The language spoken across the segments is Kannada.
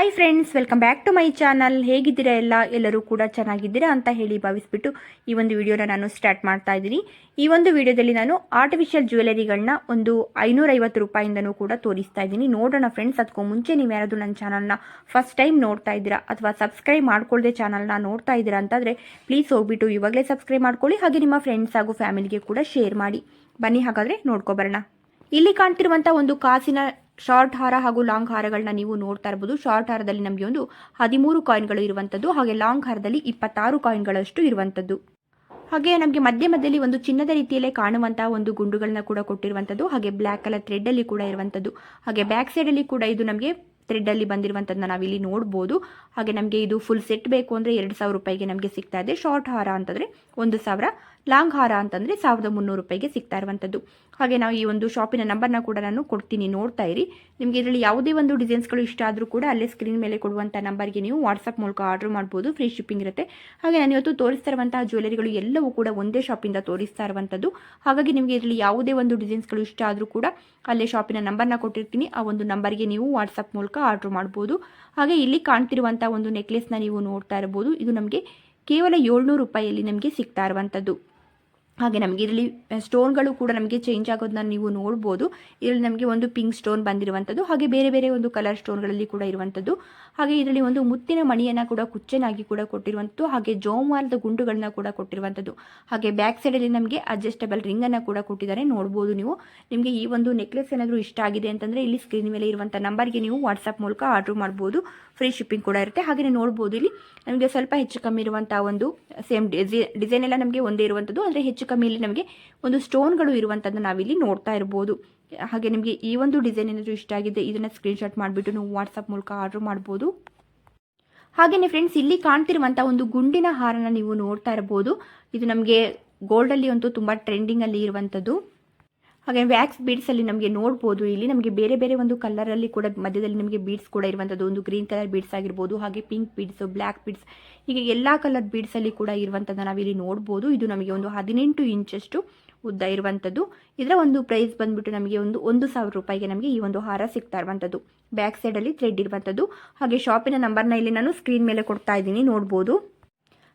Hi friends welcome back to my channel ಹೇಗಿದ್ದೀರಾ ಎಲ್ಲ? ಎಲ್ಲರೂ ಕೂಡ ಚೆನ್ನಾಗಿದ್ದೀರಾ ಅಂತ ಹೇಳಿ ಭಾವಿಸ್ಬಿಟ್ಟು ಈ ಒಂದು ವಿಡಿಯೋನ ನಾನು ಸ್ಟಾರ್ಟ್ ಮಾಡ್ತಾ ಇದ್ದೀನಿ. ಈ ಒಂದು ವಿಡಿಯೋದಲ್ಲಿ ನಾನು ಆರ್ಟಿಫಿಷಿಯಲ್ ಜ್ಯುವೆಲರಿಗಳನ್ನ ಒಂದು ಐನೂರೈವತ್ತು ರೂಪಾಯಿಂದನೂ ಕೂಡ ತೋರಿಸ್ತಾ ಇದ್ದೀನಿ. ನೋಡೋಣ ಫ್ರೆಂಡ್ಸ್ ಅದಕ್ಕೂ ಮುಂಚೆ ನೀವು ಯಾರಾದರೂ ನನ್ನ ಚಾನಲ್ನ ಫಸ್ಟ್ ಟೈಮ್ ನೋಡ್ತಾ ಇದ್ದೀರಾ ಅಥವಾ ಸಬ್ಸ್ಕ್ರೈಬ್ ಮಾಡ್ಕೊಳ್ಳದೆ ಚಾನಲ್ನ ನೋಡ್ತಾ ಇದ್ದೀರಾ ಅಂತಂದರೆ ಪ್ಲೀಸ್ ಹೋಗ್ಬಿಟ್ಟು ಇವಾಗಲೇ ಸಬ್ಸ್ಕ್ರೈಬ್ ಮಾಡ್ಕೊಳ್ಳಿ, ಹಾಗೆ ನಿಮ್ಮ ಫ್ರೆಂಡ್ಸ್ ಹಾಗೂ ಫ್ಯಾಮಿಲಿಗೆ ಕೂಡ ಶೇರ್ ಮಾಡಿ. ಬನ್ನಿ ಹಾಗಾದರೆ ನೋಡ್ಕೊಬರೋಣ ಇಲ್ಲಿ ಕಾಣ್ತಿರುವಂಥ ಒಂದು ಕಾಸಿನ ಶಾರ್ಟ್ ಹಾರ ಹಾಗೂ ಲಾಂಗ್ ಹಾರಗಳನ್ನ ನೀವು ನೋಡ್ತಾ ಇರ್ಬೋದು. ಶಾರ್ಟ್ ಹಾರದಲ್ಲಿ ನಮಗೆ ಒಂದು ಹದಿಮೂರು ಕಾಯಿನ್ಗಳು ಇರುವಂಥದ್ದು ಹಾಗೆ ಲಾಂಗ್ ಹಾರದಲ್ಲಿ ಇಪ್ಪತ್ತಾರು ಕಾಯಿನ್ಗಳಷ್ಟು ಇರುವಂಥದ್ದು ಹಾಗೆ ನಮಗೆ ಮಧ್ಯ ಮಧ್ಯದಲ್ಲಿ ಒಂದು ಚಿನ್ನದ ರೀತಿಯಲ್ಲೇ ಕಾಣುವಂತಹ ಒಂದು ಗುಂಡುಗಳನ್ನ ಕೂಡ ಕೊಟ್ಟಿರುವಂಥದ್ದು ಹಾಗೆ ಬ್ಲ್ಯಾಕ್ ಕಲರ್ ಥ್ರೆಡ್ಡಲ್ಲಿ ಕೂಡ ಇರುವಂಥದ್ದು ಹಾಗೆ ಬ್ಯಾಕ್ ಸೈಡಲ್ಲಿ ಕೂಡ ಇದು ನಮಗೆ ಥ್ರೆಡ್ಡಲ್ಲಿ ಬಂದಿರುವಂಥದ್ದನ್ನ ನಾವಿಲ್ಲಿ ನೋಡ್ಬೋದು. ಹಾಗೆ ನಮಗೆ ಇದು ಫುಲ್ ಸೆಟ್ ಬೇಕು ಅಂದರೆ ಎರಡು ಸಾವಿರ ರೂಪಾಯಿಗೆ ನಮಗೆ ಸಿಗ್ತಾ ಇದೆ. ಶಾರ್ಟ್ ಹಾರ ಅಂತಂದರೆ ಒಂದು ಸಾವಿರ ಲಾಂಗ್ ಹಾರ ಅಂತಂದರೆ ಸಾವಿರದ ಮುನ್ನೂರು ರೂಪಾಯಿಗೆ ಸಿಗ್ತಾ ಇರುವಂಥದ್ದು. ಹಾಗೆ ನಾವು ಈ ಒಂದು ಶಾಪಿನ ನಂಬರ್ನ ಕೂಡ ನಾನು ಕೊಡ್ತೀನಿ, ನೋಡ್ತಾ ಇರಿ. ನಿಮಗೆ ಇದರಲ್ಲಿ ಯಾವುದೇ ಒಂದು ಡಿಸೈನ್ಸ್ಗಳು ಇಷ್ಟ ಆದರೂ ಕೂಡ ಅಲ್ಲೇ ಸ್ಕ್ರೀನ್ ಮೇಲೆ ಕೊಡುವಂಥ ನಂಬರ್ಗೆ ನೀವು ವಾಟ್ಸಪ್ ಮೂಲಕ ಆರ್ಡರ್ ಮಾಡ್ಬೋದು ಫ್ರೀ ಶಿಪ್ಪಿಂಗ್ ಇರುತ್ತೆ. ಹಾಗೆ ನಾನು ಇವತ್ತು ತೋರಿಸ್ತಾ ಇರುವಂತಹ ಜ್ಯುವೆಲರಿಗಳು ಎಲ್ಲವೂ ಕೂಡ ಒಂದೇ ಶಾಪಿಂದ ತೋರಿಸ್ತಾ ಇರುವಂಥದ್ದು. ಹಾಗಾಗಿ ನಿಮಗೆ ಇದರಲ್ಲಿ ಯಾವುದೇ ಒಂದು ಡಿಸೈನ್ಸ್ಗಳು ಇಷ್ಟ ಆದರೂ ಕೂಡ ಅಲ್ಲೇ ಶಾಪಿನ ನಂಬರ್ನ ಕೊಟ್ಟಿರ್ತೀನಿ. ಆ ಒಂದು ನಂಬರ್ಗೆ ನೀವು ವಾಟ್ಸಪ್ ಮೂಲಕ ಆರ್ಡರ್ ಮಾಡ್ಬೋದು. ಹಾಗೆ ಇಲ್ಲಿ ಕಾಣ್ತಿರುವಂಥ ಒಂದು ನೆಕ್ಲೆಸ್ನ ನೀವು ನೋಡ್ತಾ ಇರ್ಬೋದು. ಇದು ನಮಗೆ ಕೇವಲ ಏಳ್ನೂರು ರೂಪಾಯಿಯಲ್ಲಿ ನಮಗೆ ಸಿಗ್ತಾ ಇರುವಂಥದ್ದು. ಹಾಗೆ ನಮಗೆ ಇದರಲ್ಲಿ ಸ್ಟೋನ್ಗಳು ಕೂಡ ನಮಗೆ ಚೇಂಜ್ ಆಗೋದನ್ನ ನೀವು ನೋಡ್ಬೋದು. ಇದರಲ್ಲಿ ನಮಗೆ ಒಂದು ಪಿಂಕ್ ಸ್ಟೋನ್ ಬಂದಿರುವಂಥದ್ದು, ಹಾಗೆ ಬೇರೆ ಬೇರೆ ಒಂದು ಕಲರ್ ಸ್ಟೋನ್ಗಳಲ್ಲಿ ಕೂಡ ಇರುವಂಥದ್ದು. ಹಾಗೆ ಇದರಲ್ಲಿ ಒಂದು ಮುತ್ತಿನ ಮಣಿಯನ್ನು ಕೂಡ ಕುಚ್ಚನಾಗಿ ಕೂಡ ಕೊಟ್ಟಿರುವಂಥದ್ದು, ಹಾಗೆ ಜೋಮಾಲದ ಗುಂಡುಗಳನ್ನ ಕೂಡ ಕೊಟ್ಟಿರುವಂಥದ್ದು. ಹಾಗೆ ಬ್ಯಾಕ್ ಸೈಡಲ್ಲಿ ನಮಗೆ ಅಡ್ಜಸ್ಟಬಲ್ ರಿಂಗನ್ನು ಕೂಡ ಕೊಟ್ಟಿದ್ದಾರೆ, ನೋಡ್ಬೋದು ನೀವು. ನಿಮಗೆ ಈ ಒಂದು ನೆಕ್ಲೆಸ್ ಏನಾದರೂ ಇಷ್ಟ ಆಗಿದೆ ಅಂತಂದರೆ ಇಲ್ಲಿ ಸ್ಕ್ರೀನ್ ಮೇಲೆ ಇರುವಂಥ ನಂಬರ್ಗೆ ನೀವು ವಾಟ್ಸಪ್ ಮೂಲಕ ಆರ್ಡ್ರ್ ಮಾಡ್ಬೋದು. ಫ್ರೀ ಶಿಪ್ಪಿಂಗ್ ಕೂಡ ಇರುತ್ತೆ. ಹಾಗೆಯೇ ನೋಡ್ಬೋದು ಇಲ್ಲಿ. ನಮಗೆ ಸ್ವಲ್ಪ ಹೆಚ್ಚು ಕಮ್ಮಿ ಇರುವಂಥ ಒಂದು ಸೇಮ್ ಡಿಸೈ ಡಿಸೈನ್ ಎಲ್ಲ ನಮಗೆ ಒಂದೇ ಇರುವಂಥದ್ದು, ಅಂದರೆ ಹೆಚ್ಚು ಕಮ್ಮಿಯಲ್ಲಿ ನಮಗೆ ಒಂದು ಸ್ಟೋನ್ಗಳು ಇರುವಂಥದ್ದು ನಾವಿಲ್ಲಿ ನೋಡ್ತಾ ಇರ್ಬೋದು. ಹಾಗೆ ನಿಮಗೆ ಈ ಒಂದು ಡಿಸೈನ್ ಏನಾದರೂ ಇಷ್ಟ ಆಗಿದೆ ಇದನ್ನು ಸ್ಕ್ರೀನ್ಶಾಟ್ ಮಾಡಿಬಿಟ್ಟು ನೀವು ವಾಟ್ಸಪ್ ಮೂಲಕ ಆರ್ಡರ್ ಮಾಡ್ಬೋದು. ಹಾಗೆಯೇ ಫ್ರೆಂಡ್ಸ್, ಇಲ್ಲಿ ಕಾಣ್ತಿರುವಂಥ ಒಂದು ಗುಂಡಿನ ಹಾರನ ನೀವು ನೋಡ್ತಾ ಇರ್ಬೋದು. ಇದು ನಮಗೆ ಗೋಲ್ಡಲ್ಲಿ ಅಂತೂ ತುಂಬ ಟ್ರೆಂಡಿಂಗಲ್ಲಿ ಇರುವಂಥದ್ದು. ಹಾಗೆ ವ್ಯಾಕ್ಸ್ ಬೀಡ್ಸ್ ಅಲ್ಲಿ ನಮಗೆ ನೋಡಬಹುದು ಇಲ್ಲಿ ನಮಗೆ ಬೇರೆ ಬೇರೆ ಒಂದು ಕಲರ್ ಅಲ್ಲಿ ಕೂಡ ಮಧ್ಯದಲ್ಲಿ ನಮಗೆ ಬೀಡ್ಸ್ ಕೂಡ ಇರುವಂಥದ್ದು ಒಂದು ಗ್ರೀನ್ ಕಲರ್ ಬೀಡ್ಸ್ ಆಗಿರ್ಬೋದು, ಹಾಗೆ ಪಿಂಕ್ ಬೀಡ್ಸ್ ಬ್ಲ್ಯಾಕ್ ಬೀಡ್ಸ್ ಹೀಗೆ ಎಲ್ಲ ಕಲರ್ ಬೀಡ್ಸ್ ಅಲ್ಲಿ ಕೂಡ ಇರುವಂಥದ್ದು ನಾವಿಲ್ಲಿ ನೋಡಬಹುದು ಇದು ನಮಗೆ ಒಂದು ಹದಿನೆಂಟು ಇಂಚಷ್ಟು ಉದ್ದ ಇರುವಂಥದ್ದು ಇದರ ಒಂದು ಪ್ರೈಸ್ ಬಂದ್ಬಿಟ್ಟು ನಮಗೆ ಒಂದು ಒಂದು ಸಾವಿರ ರೂಪಾಯಿಗೆ ನಮಗೆ ಈ ಒಂದು ಹಾರ ಸಿಗ್ತಾ ಇರುವಂಥದ್ದು ಬ್ಯಾಕ್ ಸೈಡಲ್ಲಿ ಥ್ರೆಡ್ ಇರುವಂಥದ್ದು ಹಾಗೆ ಶಾಪಿನ ನಂಬರ್ನ ಇಲ್ಲಿ ನಾನು ಸ್ಕ್ರೀನ್ ಮೇಲೆ ಕೊಡ್ತಾ ಇದ್ದೀನಿ, ನೋಡ್ಬೋದು.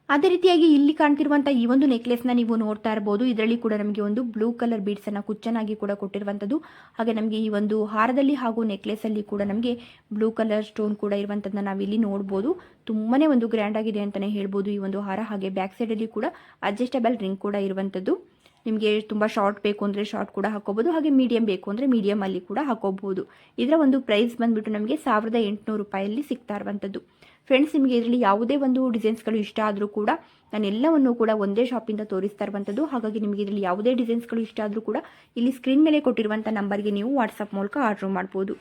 ಅದೇ ರೀತಿಯಾಗಿ ಇಲ್ಲಿ ಕಾಣ್ತಿರುವಂತಹ ಈ ಒಂದು ನೆಕ್ಲೆಸ್ನ ನೀವು ನೋಡ್ತಾ ಇರ್ಬೋದು. ಇದರಲ್ಲಿ ಕೂಡ ನಮಗೆ ಒಂದು ಬ್ಲೂ ಕಲರ್ ಬೀಡ್ಸ್ ಅನ್ನ ಕುಚ್ಚನಾಗಿ ಕೂಡ ಕೊಟ್ಟಿರುವಂಥದ್ದು ಹಾಗೆ ನಮಗೆ ಈ ಒಂದು ಹಾರದಲ್ಲಿ ಹಾಗೂ ನೆಕ್ಲೆಸಲ್ಲಿ ಕೂಡ ನಮಗೆ ಬ್ಲೂ ಕಲರ್ ಸ್ಟೋನ್ ಕೂಡ ಇರುವಂಥದ್ದನ್ನ ನಾವಿಲ್ಲಿ ನೋಡಬಹುದು ತುಂಬಾನೇ ಒಂದು ಗ್ರ್ಯಾಂಡ್ ಆಗಿದೆ ಅಂತಾನೆ ಹೇಳ್ಬೋದು ಈ ಒಂದು ಹಾರ. ಹಾಗೆ ಬ್ಯಾಕ್ ಸೈಡಲ್ಲಿ ಕೂಡ ಅಡ್ಜಸ್ಟಬಲ್ ರಿಂಗ್ ಕೂಡ ಇರುವಂತದ್ದು. ನಿಮಗೆ ತುಂಬ ಶಾರ್ಟ್ ಬೇಕು ಅಂದ್ರೆ ಶಾರ್ಟ್ ಕೂಡ ಹಾಕೋಬಹುದು ಹಾಗೆ ಮೀಡಿಯಂ ಬೇಕು ಅಂದ್ರೆ ಮೀಡಿಯಂ ಅಲ್ಲಿ ಕೂಡ ಹಾಕೋಬಹುದು ಇದರ ಒಂದು ಪ್ರೈಸ್ ಬಂದ್ಬಿಟ್ಟು ನಮಗೆ ಸಾವಿರದ ಎಂಟುನೂರು ರೂಪಾಯಲ್ಲಿ ಸಿಗ್ತಾ ಇರುವಂಥದ್ದು ಫ್ರೆಂಡ್ಸ್ ನಿಮಗೆ ಇದರಲ್ಲಿ ಯಾವುದೇ ಒಂದು ಡಿಸೈನ್ಸ್ಗಳು ಇಷ್ಟ ಆದರೂ ಕೂಡ ನಾನು ಎಲ್ಲವನ್ನು ಕೂಡ ಒಂದೇ ಶಾಪಿಂದ ತೋರಿಸ್ತಾ ಇರುವಂಥದ್ದು ಹಾಗಾಗಿ ನಿಮಗೆ ಇದರಲ್ಲಿ ಯಾವುದೇ ಡಿಸೈನ್ಸ್ಗಳು ಇಷ್ಟ ಆದರೂ ಕೂಡ ಇಲ್ಲಿ ಸ್ಕ್ರೀನ್ ಮೇಲೆ ಕೊಟ್ಟಿರುವಂಥ ನಂಬರ್ಗೆ ನೀವು ವಾಟ್ಸಪ್ ಮೂಲಕ ಆರ್ಡ್ರ್ ಮಾಡ್ಬೋದು.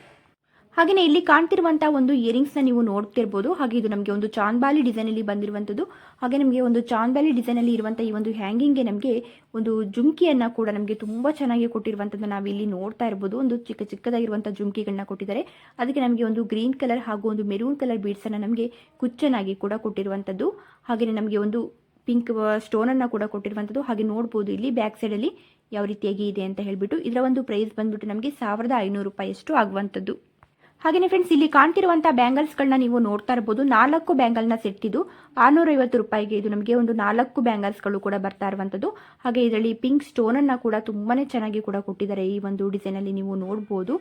ಹಾಗೆಯೇ ಇಲ್ಲಿ ಕಾಣ್ತಿರುವಂತಹ ಒಂದು ಇಯರಿಂಗ್ಸ್ನ ನೀವು ನೋಡ್ತಿರ್ಬೋದು. ಹಾಗೆ ಇದು ನಮಗೆ ಒಂದು ಚಾನ್ಬಾಲಿ ಡಿಸೈನ್ ಅಲ್ಲಿ ಬಂದಿರುವಂತದ್ದು ಹಾಗೆ ನಮಗೆ ಒಂದು ಚಾಂದ್ಬಾಲಿ ಡಿಸೈನಲ್ಲಿ ಇರುವಂತಹ ಈ ಒಂದು ಹ್ಯಾಂಗಿಂಗ್ಗೆ ನಮಗೆ ಒಂದು ಜುಮ್ಕಿಯನ್ನ ಕೂಡ ನಮಗೆ ತುಂಬಾ ಚೆನ್ನಾಗಿ ಕೊಟ್ಟಿರುವಂತದ್ದು ನಾವು ಇಲ್ಲಿ ನೋಡ್ತಾ ಇರಬಹುದು ಒಂದು ಚಿಕ್ಕ ಚಿಕ್ಕದಾಗಿರುವಂತಹ ಜುಮ್ಕಿಗಳನ್ನ ಕೊಟ್ಟಿದ್ದಾರೆ. ಅದಕ್ಕೆ ನಮಗೆ ಒಂದು ಗ್ರೀನ್ ಕಲರ್ ಹಾಗೂ ಒಂದು ಮೆರೂನ್ ಕಲರ್ ಬೀಡ್ಸ್ ಅನ್ನ ನಮಗೆ ಕುಚ್ಚನಾಗಿ ಕೂಡ ಕೊಟ್ಟಿರುವಂತದ್ದು ಹಾಗೆಯೇ ನಮಗೆ ಒಂದು ಪಿಂಕ್ ಸ್ಟೋನ್ ಅನ್ನ ಕೂಡ ಕೊಟ್ಟಿರುವಂತದ್ದು ಹಾಗೆ ನೋಡಬಹುದು ಇಲ್ಲಿ ಬ್ಯಾಕ್ ಸೈಡ್ ಅಲ್ಲಿ ಯಾವ ರೀತಿಯಾಗಿ ಇದೆ ಅಂತ ಹೇಳ್ಬಿಟ್ಟು. ಇದರ ಒಂದು ಪ್ರೈಸ್ ಬಂದ್ಬಿಟ್ಟು ನಮಗೆ ಸಾವಿರದ ಐನೂರು ರೂಪಾಯಿ ಅಷ್ಟು ಆಗುವಂಥದ್ದು. ಹಾಗೆಯೇ ಫ್ರೆಂಡ್ಸ್ ಇಲ್ಲಿ ಕಾಣ್ತಿರುವಂಥ ಬ್ಯಾಂಗಲ್ಸ್ಗಳನ್ನ ನೀವು ನೋಡ್ತಾ ಇರಬಹುದು ನಾಲ್ಕು ಬ್ಯಾಂಗಲ್ನ ಸೆಟ್ ಇದು. ಆರುನೂರೈವತ್ತು ರೂಪಾಯಿಗೆ ಇದು ನಮಗೆ ಒಂದು ನಾಲ್ಕು ಬ್ಯಾಂಗಲ್ಸ್ಗಳು ಕೂಡ ಬರ್ತಾ ಇರುವಂಥದ್ದು ಹಾಗೆ ಇದರಲ್ಲಿ ಪಿಂಕ್ ಸ್ಟೋನ್ ಅನ್ನ ಕೂಡ ತುಂಬಾನೇ ಚೆನ್ನಾಗಿ ಕೂಡ ಕೊಟ್ಟಿದ್ದಾರೆ ಈ ಒಂದು ಡಿಸೈನಲ್ಲಿ ನೀವು ನೋಡಬಹುದು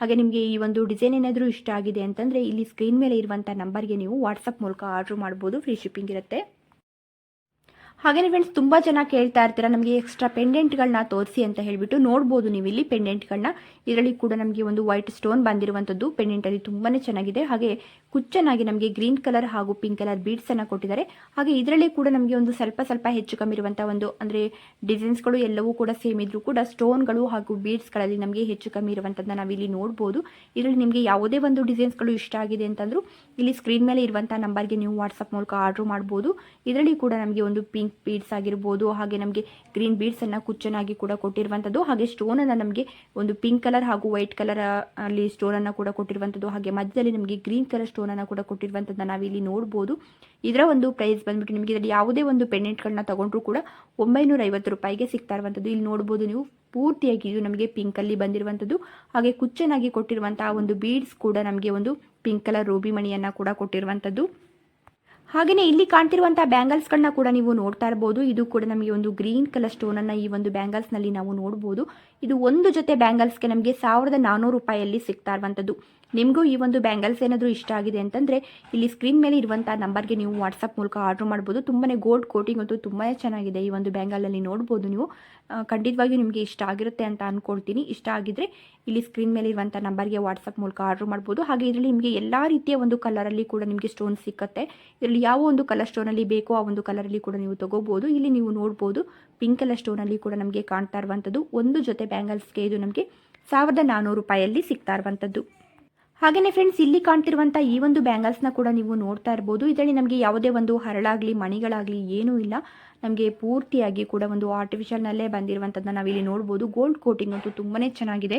ಹಾಗೆ ನಿಮಗೆ ಈ ಒಂದು ಡಿಸೈನ್ ಏನಾದರೂ ಇಷ್ಟ ಆಗಿದೆ ಅಂತಂದರೆ ಇಲ್ಲಿ ಸ್ಕ್ರೀನ್ ಮೇಲೆ ಇರುವಂಥ ನಂಬರ್ಗೆ ನೀವು ವಾಟ್ಸಪ್ ಮೂಲಕ ಆರ್ಡರ್ ಮಾಡ್ಬೋದು. ಫ್ರೀ ಶಿಪ್ಪಿಂಗ್ ಇರುತ್ತೆ. ಹಾಗೆಯೇ ಫ್ರೆಂಡ್ಸ್ ತುಂಬಾ ಜನ ಕೇಳ್ತಾ ಇರ್ತೀರಾ, ನಮಗೆ ಎಕ್ಸ್ಟ್ರಾ ಪೆಂಡೆಂಟ್ಗಳನ್ನ ತೋರಿಸಿ ಅಂತ ಹೇಳ್ಬಿಟ್ಟು ನೋಡ್ಬೋದು ನೀವು ಇಲ್ಲಿ ಪೆಂಡೆಂಟ್ಗಳನ್ನ ಇದರಲ್ಲಿ ಕೂಡ ನಮಗೆ ಒಂದು ವೈಟ್ ಸ್ಟೋನ್ ಬಂದಿರುವಂಥದ್ದು ಪೆಂಡೆಂಟಲ್ಲಿ ತುಂಬಾ ಚೆನ್ನಾಗಿದೆ. ಹಾಗೆ ಕುಚ್ಚನಾಗಿ ನಮಗೆ ಗ್ರೀನ್ ಕಲರ್ ಹಾಗೂ ಪಿಂಕ್ ಕಲರ್ ಬೀಡ್ಸನ್ನು ಕೊಟ್ಟಿದ್ದಾರೆ. ಹಾಗೆ ಇದರಲ್ಲಿ ಕೂಡ ನಮಗೆ ಒಂದು ಸ್ವಲ್ಪ ಸ್ವಲ್ಪ ಹೆಚ್ಚು ಕಮ್ಮಿ ಇರುವಂಥ ಒಂದು, ಅಂದರೆ ಡಿಸೈನ್ಸ್ಗಳು ಎಲ್ಲವೂ ಕೂಡ ಸೇಮ್ ಇದ್ರು ಕೂಡ ಸ್ಟೋನ್ಗಳು ಹಾಗೂ ಬೀಡ್ಸ್ಗಳಲ್ಲಿ ನಮಗೆ ಹೆಚ್ಚು ಕಮ್ಮಿ ಇರುವಂಥದ್ದನ್ನ ನಾವಿಲ್ಲಿ ನೋಡಬಹುದು ಇದರಲ್ಲಿ ನಿಮಗೆ ಯಾವುದೇ ಒಂದು ಡಿಸೈನ್ಸ್ಗಳು ಇಷ್ಟ ಆಗಿದೆ ಅಂತಂದರೂ ಇಲ್ಲಿ ಸ್ಕ್ರೀನ್ ಮೇಲೆ ಇರುವಂಥ ನಂಬರ್ಗೆ ನೀವು ವಾಟ್ಸಪ್ ಮೂಲಕ ಆರ್ಡರ್ ಮಾಡಬಹುದು ಇದರಲ್ಲಿ ಕೂಡ ನಮಗೆ ಒಂದು ಪಿಂಕ್ ಬೀಡ್ಸ್ ಆಗಿರ್ಬೋದು, ಹಾಗೆ ನಮಗೆ ಗ್ರೀನ್ ಬೀಡ್ಸನ್ನು ಕುಚ್ಚನಾಗಿ ಕೂಡ ಕೊಟ್ಟಿರುವಂಥದ್ದು ಹಾಗೆ ಸ್ಟೋನನ್ನು ನಮಗೆ ಒಂದು ಪಿಂಕ್ ಕಲರ್ ಹಾಗೂ ವೈಟ್ ಕಲರ್ ಅಲ್ಲಿ ಸ್ಟೋನನ್ನು ಕೂಡ ಕೊಟ್ಟಿರುವಂಥದ್ದು ಹಾಗೆ ಮಧ್ಯದಲ್ಲಿ ನಮಗೆ ಗ್ರೀನ್ ಕಲರ್ ಸ್ಟೋನ್ ಸ್ಟೋನನ್ನು ಕೂಡ ಕೊಟ್ಟಿರುವಂಥದ್ದನ್ನ ನಾವಿಲ್ಲಿ ನೋಡ್ಬೋದು. ಇದರ ಒಂದು ಪ್ರೈಸ್ ಬಂದ್ಬಿಟ್ಟು ನಿಮಗೆ ಇದರಲ್ಲಿ ಯಾವುದೇ ಒಂದು ಪೆಂಡೆಂಟ್ಗಳನ್ನ ತೊಗೊಂಡ್ರೂ ಕೂಡ ಒಂಬೈನೂರ ಐವತ್ತು ರೂಪಾಯಿಗೆ ಸಿಗ್ತಾ ಇರುವಂಥದ್ದು ಇಲ್ಲಿ ನೋಡ್ಬೋದು ನೀವು ಪೂರ್ತಿಯಾಗಿ ಇದು ನಮಗೆ ಪಿಂಕಲ್ಲಿ ಬಂದಿರುವಂಥದ್ದು ಹಾಗೆ ಕುಚ್ಚನಾಗಿ ಕೊಟ್ಟಿರುವಂತಹ ಒಂದು ಬೀಡ್ಸ್ ಕೂಡ ನಮಗೆ ಒಂದು ಪಿಂಕ್ ಕಲರ್ ರೂಬಿ ಮಣಿಯನ್ನು ಕೂಡ ಕೊಟ್ಟಿರುವಂಥದ್ದು ಹಾಗೆಯೇ ಇಲ್ಲಿ ಕಾಣ್ತಿರುವಂಥ ಬ್ಯಾಂಗಲ್ಸ್ಗಳನ್ನ ಕೂಡ ನೀವು ನೋಡ್ತಾ ಇರಬಹುದು ಇದು ಕೂಡ ನಮಗೆ ಒಂದು ಗ್ರೀನ್ ಕಲರ್ ಸ್ಟೋನ್ ಅನ್ನ ಈ ಒಂದು ಬ್ಯಾಂಗಲ್ಸ್ನಲ್ಲಿ ನಾವು ನೋಡಬಹುದು ಇದು ಒಂದು ಜೊತೆ ಬ್ಯಾಂಗಲ್ಸ್ಗೆ ನಮಗೆ ಸಾವಿರದ ನಾನ್ನೂರು ರೂಪಾಯಿಯಲ್ಲಿ ಸಿಗ್ತಾ ಇರುವಂಥದ್ದು. ನಿಮಗೂ ಈ ಒಂದು ಬ್ಯಾಂಗಲ್ಸ್ ಏನಾದರೂ ಇಷ್ಟ ಆಗಿದೆ ಅಂತಂದರೆ ಇಲ್ಲಿ ಸ್ಕ್ರೀನ್ ಮೇಲೆ ಇರುವಂಥ ನಂಬರ್ಗೆ ನೀವು ವಾಟ್ಸಪ್ ಮೂಲಕ ಆರ್ಡ್ರ್ ಮಾಡ್ಬೋದು. ತುಂಬಾ ಗೋಲ್ಡ್ ಕೋಟಿಂಗ್ ಅಂತೂ ತುಂಬಾ ಚೆನ್ನಾಗಿದೆ ಈ ಒಂದು ಬ್ಯಾಂಗಲಲ್ಲಿ ನೋಡ್ಬೋದು ನೀವು. ಖಂಡಿತವಾಗಿಯೂ ನಿಮಗೆ ಇಷ್ಟ ಆಗಿರುತ್ತೆ ಅಂತ ಅಂದ್ಕೊಳ್ತೀನಿ ಇಷ್ಟ ಆಗಿದ್ರೆ ಇಲ್ಲಿ ಸ್ಕ್ರೀನ್ ಮೇಲೆ ಇರುವಂಥ ನಂಬರ್ಗೆ ವಾಟ್ಸಪ್ ಮೂಲಕ ಆರ್ಡ್ರ್ ಮಾಡ್ಬೋದು. ಹಾಗೆ ಇದರಲ್ಲಿ ನಿಮಗೆ ಎಲ್ಲ ರೀತಿಯ ಒಂದು ಕಲರಲ್ಲಿ ಕೂಡ ನಿಮಗೆ ಸ್ಟೋನ್ ಸಿಕ್ಕತ್ತೆ. ಇದರಲ್ಲಿ ಯಾವ ಒಂದು ಕಲರ್ ಸ್ಟೋನಲ್ಲಿ ಬೇಕೋ ಆ ಒಂದು ಕಲರಲ್ಲಿ ಕೂಡ ನೀವು ತಗೋಬೋದು. ಇಲ್ಲಿ ನೀವು ನೋಡ್ಬೋದು ಪಿಂಕ್ ಕಲರ್ ಸ್ಟೋನಲ್ಲಿ ಕೂಡ ನಮಗೆ ಕಾಣ್ತಾ ಇರುವಂಥದ್ದು ಒಂದು ಜೊತೆ ಬ್ಯಾಂಗಲ್ಸ್ಗೆ ಇದು ನಮಗೆ ಸಾವಿರದ ನಾನ್ನೂರು ರೂಪಾಯಲ್ಲಿ ಸಿಗ್ತಾ ಇರುವಂಥದ್ದು ಹಾಗೆಯೇ ಫ್ರೆಂಡ್ಸ್ ಇಲ್ಲಿ ಕಾಣ್ತಿರುವಂತಹ ಈ ಒಂದು ಬ್ಯಾಂಗಲ್ಸ್ನ ಕೂಡ ನೀವು ನೋಡ್ತಾ ಇರ್ಬೋದು. ಇದರಲ್ಲಿ ನಮಗೆ ಯಾವುದೇ ಒಂದು ಹರಳಾಗಲಿ, ಮಣಿಗಳಾಗಲಿ ಏನೂ ಇಲ್ಲ. ನಮಗೆ ಪೂರ್ತಿಯಾಗಿ ಕೂಡ ಒಂದು ಆರ್ಟಿಫಿಷಿಯಲ್ನಲ್ಲೇ ಬಂದಿರುವಂಥದ್ದನ್ನ ನಾವಿಲ್ಲಿ ನೋಡ್ಬೋದು. ಗೋಲ್ಡ್ ಕೋಟಿಂಗ್ ಅಂತೂ ತುಂಬಾ ಚೆನ್ನಾಗಿದೆ.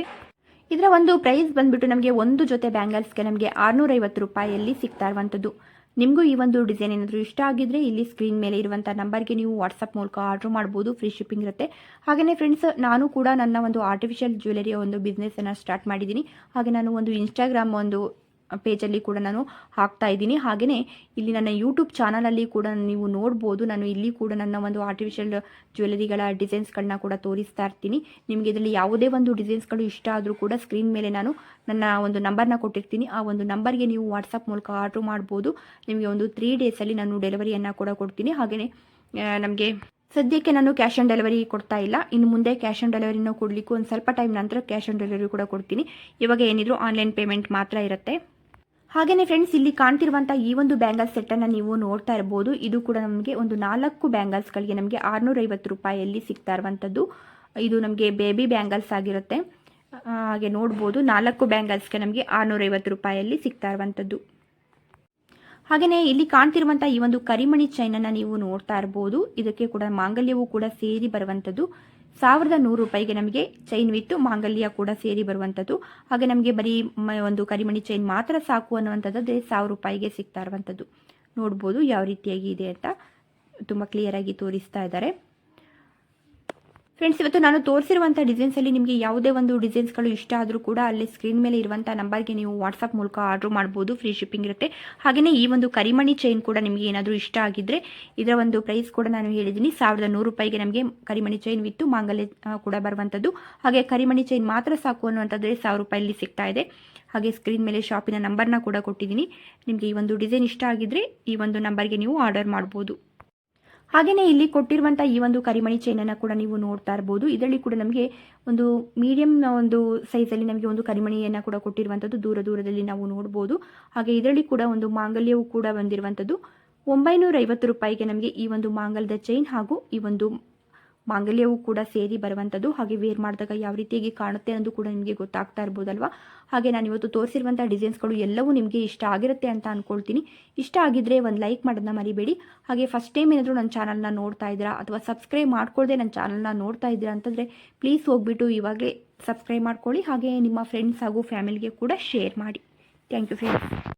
ಇದರ ಒಂದು ಪ್ರೈಸ್ ಬಂದ್ಬಿಟ್ಟು ನಮಗೆ ಒಂದು ಜೊತೆ ಬ್ಯಾಂಗಲ್ಸ್ಗೆ ನಮಗೆ ಆರುನೂರೈವತ್ತು ರೂಪಾಯಿಯಲ್ಲಿ ಸಿಗ್ತಾ ಇರುವಂಥದ್ದು ನಿಮಗೂ ಈ ಒಂದು ಡಿಸೈನ್ ಏನಾದರೂ ಇಷ್ಟ ಆಗಿದ್ರೆ ಇಲ್ಲಿ ಸ್ಕ್ರೀನ್ ಮೇಲೆ ಇರುವಂಥ ನಂಬರ್ಗೆ ನೀವು ವಾಟ್ಸಪ್ ಮೂಲಕ ಆರ್ಡ್ರ್ ಮಾಡ್ಬೋದು ಫ್ರೀ ಶಿಪ್ಪಿಂಗ್ ಇರುತ್ತೆ. ಹಾಗೆಯೇ ಫ್ರೆಂಡ್ಸ್ ನಾನು ಕೂಡ ನನ್ನ ಒಂದು ಆರ್ಟಿಫಿಷಿಯಲ್ ಜ್ಯುವೆಲರಿಯ ಒಂದು ಬಿಸ್ನೆಸ್ಸನ್ನು ಸ್ಟಾರ್ಟ್ ಮಾಡಿದ್ದೀನಿ. ಹಾಗೆ ನಾನು ಒಂದು ಇನ್ಸ್ಟಾಗ್ರಾಮ್ ಒಂದು ಪೇಜಲ್ಲಿ ಕೂಡ ನಾನು ಹಾಕ್ತಾ ಇದ್ದೀನಿ. ಹಾಗೆಯೇ ಇಲ್ಲಿ ನನ್ನ ಯೂಟ್ಯೂಬ್ ಚಾನಲಲ್ಲಿ ಕೂಡ ನೀವು ನೋಡ್ಬೋದು. ನಾನು ಇಲ್ಲಿ ಕೂಡ ನನ್ನ ಒಂದು ಆರ್ಟಿಫಿಷಿಯಲ್ ಜ್ಯುವೆಲರಿಗಳ ಡಿಸೈನ್ಸ್ಗಳನ್ನ ಕೂಡ ತೋರಿಸ್ತಾ ಇರ್ತೀನಿ. ನಿಮಗೆ ಇದರಲ್ಲಿ ಯಾವುದೇ ಒಂದು ಡಿಸೈನ್ಸ್ಗಳು ಇಷ್ಟ ಆದರೂ ಕೂಡ ಸ್ಕ್ರೀನ್ ಮೇಲೆ ನಾನು ನನ್ನ ಒಂದು ನಂಬರ್ನ ಕೊಟ್ಟಿರ್ತೀನಿ. ಆ ಒಂದು ನಂಬರ್ಗೆ ನೀವು ವಾಟ್ಸಪ್ ಮೂಲಕ ಆರ್ಡ್ರ್ ಮಾಡ್ಬೋದು. ನಿಮಗೆ ಒಂದು ತ್ರೀ ಡೇಸಲ್ಲಿ ನಾನು ಡೆಲಿವರಿಯನ್ನು ಕೂಡ ಕೊಡ್ತೀನಿ. ಹಾಗೆಯೇ ನಮಗೆ ಸದ್ಯಕ್ಕೆ ನಾನು ಕ್ಯಾಶ್ ಆನ್ ಡೆಲಿವರಿ ಕೊಡ್ತಾ ಇಲ್ಲ. ಇನ್ನು ಮುಂದೆ ಕ್ಯಾಶ್ ಆನ್ ಡೆಲಿವರಿನೂ ಕೊಡಲಿಕ್ಕೂ ಒಂದು ಸ್ವಲ್ಪ ಟೈಮ್ ನಂತರ ಕ್ಯಾಶ್ ಆನ್ ಡೆಲಿವರಿ ಕೂಡ ಕೊಡ್ತೀನಿ. ಇವಾಗ ಏನಿದ್ರು ಆನ್ಲೈನ್ ಪೇಮೆಂಟ್ ಮಾತ್ರ ಇರುತ್ತೆ. ಹಾಗೆಯೇ ಫ್ರೆಂಡ್ಸ್ ಇಲ್ಲಿ ಕಾಣ್ತಿರುವಂಥ ಈ ಒಂದು ಬ್ಯಾಂಗಲ್ಸ್ ಅನ್ನ ನೀವು ನೋಡ್ತಾ ಇರ್ಬೋದು. ಇದು ಕೂಡ ನಮಗೆ ಒಂದು ನಾಲ್ಕು ಬ್ಯಾಂಗಲ್ಸ್ ಗಳಿಗೆ ನಮಗೆ ಆರುನೂರೈವತ್ತು ರೂಪಾಯಿಯಲ್ಲಿ ಸಿಗ್ತಾ ಇರುವಂಥದ್ದು ಇದು ನಮಗೆ ಬೇಬಿ ಬ್ಯಾಂಗಲ್ಸ್ ಆಗಿರುತ್ತೆ. ಹಾಗೆ ನೋಡ್ಬೋದು. ನಾಲ್ಕು ಬ್ಯಾಂಗಲ್ಸ್ಗೆ ನಮಗೆ ಆರುನೂರೈವತ್ತು ರೂಪಾಯಿಯಲ್ಲಿ ಸಿಗ್ತಾ ಇರುವಂಥದ್ದು ಹಾಗೆಯೇ ಇಲ್ಲಿ ಕಾಣ್ತಿರುವಂಥ ಈ ಒಂದು ಕರಿಮಣಿ ಚೈನನ್ನು ನೀವು ನೋಡ್ತಾ ಇರ್ಬೋದು. ಇದಕ್ಕೆ ಕೂಡ ಮಾಂಗಲ್ಯವೂ ಕೂಡ ಸೇರಿ ಬರುವಂಥದ್ದು ಸಾವಿರದ ನೂರು ರೂಪಾಯಿಗೆ ನಮಗೆ ಚೈನ್ ವಿತ್ತು, ಮಾಂಗಲ್ಯ ಕೂಡ ಸೇರಿ ಬರುವಂಥದ್ದು ಹಾಗೆ ನಮಗೆ ಬರೀ ಒಂದು ಕರಿಮಣಿ ಚೈನ್ ಮಾತ್ರ ಸಾಕು ಅನ್ನುವಂಥದ್ದಾದರೆ ಸಾವಿರ ರೂಪಾಯಿಗೆ ಸಿಗ್ತಾ ಇರುವಂಥದ್ದು ನೋಡ್ಬೋದು ಯಾವ ರೀತಿಯಾಗಿ ಇದೆ ಅಂತ ತುಂಬ ಕ್ಲಿಯರಾಗಿ ತೋರಿಸ್ತಾ ಇದ್ದಾರೆ. ಫ್ರೆಂಡ್ಸ್ ಇವತ್ತು ನಾನು ತೋರಿಸಿರುವಂಥ ಡಿಸೈನ್ಸಲ್ಲಿ ನಿಮಗೆ ಯಾವುದೇ ಒಂದು ಡಿಸೈನ್ಸ್ಗಳು ಇಷ್ಟ ಆದರೂ ಕೂಡ ಅಲ್ಲಿ ಸ್ಕ್ರೀನ್ ಮೇಲೆ ಇರುವಂಥ ನಂಬರ್ಗೆ ನೀವು ವಾಟ್ಸಪ್ ಮೂಲಕ ಆರ್ಡ್ರ್ ಮಾಡ್ಬೋದು. ಫ್ರೀ ಶಿಪ್ಪಿಂಗ್ ಇರುತ್ತೆ. ಹಾಗೆಯೇ ಈ ಒಂದು ಕರಿಮಣಿ ಚೈನ್ ಕೂಡ ನಿಮಗೆ ಏನಾದರೂ ಇಷ್ಟ ಆಗಿದ್ದರೆ ಇದರ ಒಂದು ಪ್ರೈಸ್ ಕೂಡ ನಾನು ಹೇಳಿದ್ದೀನಿ. ಸಾವಿರದ ನೂರು ರೂಪಾಯಿಗೆ ನಮಗೆ ಕರಿಮಣಿ ಚೈನ್ ವಿತ್ತು ಮಾಂಗಲ್ಯ ಕೂಡ ಬರುವಂಥದ್ದು ಹಾಗೆ ಕರಿಮಣಿ ಚೈನ್ ಮಾತ್ರ ಸಾಕು ಅನ್ನುವಂಥದ್ದೇ ಸಾವಿರ ರೂಪಾಯಲ್ಲಿ ಸಿಗ್ತಾ ಇದೆ. ಹಾಗೆ ಸ್ಕ್ರೀನ್ ಮೇಲೆ ಶಾಪಿನ ನಂಬರ್ನ ಕೂಡ ಕೊಟ್ಟಿದ್ದೀನಿ. ನಿಮಗೆ ಈ ಒಂದು ಡಿಸೈನ್ ಇಷ್ಟ ಆಗಿದ್ದರೆ ಈ ಒಂದು ನಂಬರ್ಗೆ ನೀವು ಆರ್ಡರ್ ಮಾಡ್ಬೋದು. ಹಾಗೆಯೇ ಇಲ್ಲಿ ಕೊಟ್ಟಿರುವಂಥ ಈ ಒಂದು ಕರಿಮಣಿ ಚೈನನ್ನು ಕೂಡ ನೀವು ನೋಡ್ತಾ ಇರ್ಬೋದು. ಇದರಲ್ಲಿ ಕೂಡ ನಮಗೆ ಒಂದು ಮೀಡಿಯಂನ ಒಂದು ಸೈಜಲ್ಲಿ ನಮಗೆ ಒಂದು ಕರಿಮಣಿಯನ್ನು ಕೂಡ ಕೊಟ್ಟಿರುವಂಥದ್ದು ದೂರ ದೂರದಲ್ಲಿ ನಾವು ನೋಡ್ಬೋದು. ಹಾಗೆ ಇದರಲ್ಲಿ ಕೂಡ ಒಂದು ಮಾಂಗಲ್ಯವು ಕೂಡ ಬಂದಿರುವಂಥದ್ದು ಒಂಬೈನೂರ ರೂಪಾಯಿಗೆ ನಮಗೆ ಈ ಒಂದು ಮಾಂಗಲ್ಯದ ಚೈನ್ ಹಾಗೂ ಈ ಒಂದು ಮಾಂಗಲ್ಯವೂ ಕೂಡ ಸೇರಿ ಬರುವಂಥದ್ದು ಹಾಗೆ ವೇರ್ ಮಾಡಿದಾಗ ಯಾವ ರೀತಿಯಾಗಿ ಕಾಣುತ್ತೆ ಅನ್ನೋದು ಕೂಡ ನಿಮಗೆ ಗೊತ್ತಾಗ್ತಾ ಇರ್ಬೋದಲ್ವಾ? ಹಾಗೆ ನಾನು ಇವತ್ತು ತೋರಿಸಿರುವಂಥ ಡಿಸೈನ್ಸ್ಗಳು ಎಲ್ಲವೂ ನಿಮಗೆ ಇಷ್ಟ ಆಗಿರುತ್ತೆ ಅಂತ ಅಂದ್ಕೊಳ್ತೀನಿ ಇಷ್ಟ ಆಗಿದ್ರೆ ಒಂದು ಲೈಕ್ ಮಾಡೋದನ್ನ ಮರಿಬೇಡಿ. ಹಾಗೆ ಫಸ್ಟ್ ಟೈಮ್ ಏನಾದರೂ ನನ್ನ ಚಾನಲ್ನ ನೋಡ್ತಾ ಇದ್ದೀರಾ ಅಥವಾ ಸಬ್ಸ್ಕ್ರೈಬ್ ಮಾಡ್ಕೊಳ್ಳದೆ ನನ್ನ ಚಾನಲ್ನ ನೋಡ್ತಾ ಇದ್ದೀರಾ ಅಂತಂದರೆ ಪ್ಲೀಸ್ ಹೋಗ್ಬಿಟ್ಟು ಇವಾಗಲೇ ಸಬ್ಸ್ಕ್ರೈಬ್ ಮಾಡ್ಕೊಳ್ಳಿ. ಹಾಗೆ ನಿಮ್ಮ ಫ್ರೆಂಡ್ಸ್ ಹಾಗೂ ಫ್ಯಾಮಿಲಿಗೆ ಕೂಡ ಶೇರ್ ಮಾಡಿ. Thank you friends